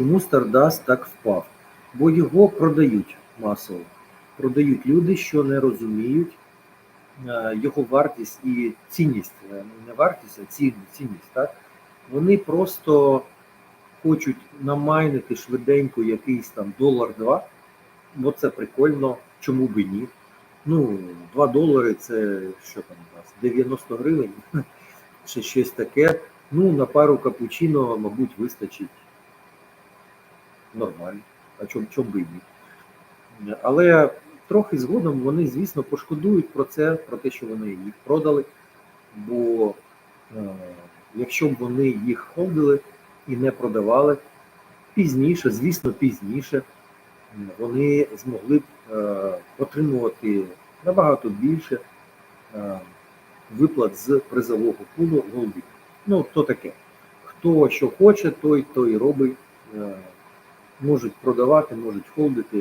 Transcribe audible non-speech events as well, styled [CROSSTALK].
Чому Stardust так впав? Бо його продають масово. Продають люди, що не розуміють е, його вартість і цінність. Е, Не вартість, а цінність. Так? Вони просто хочуть намайнити швиденько якийсь там долар-два. Бо це прикольно, чому би ні. Ну, 2 долари це що там у нас? 90 гривень [LAUGHS] чи щось таке. Ну, на пару капучино, мабуть, вистачить нормально. А чом, чом би ні. Але трохи згодом вони, звісно, пошкодують про це, про те, що вони їх продали. Бо е, якщо б вони їх холдили і не продавали, пізніше, звісно, пізніше вони змогли б е, отримувати набагато більше е, виплат з призового пулу голдів. Ну, то таке. Хто що хоче, той той робить. Е, можуть продавати, можуть холдити.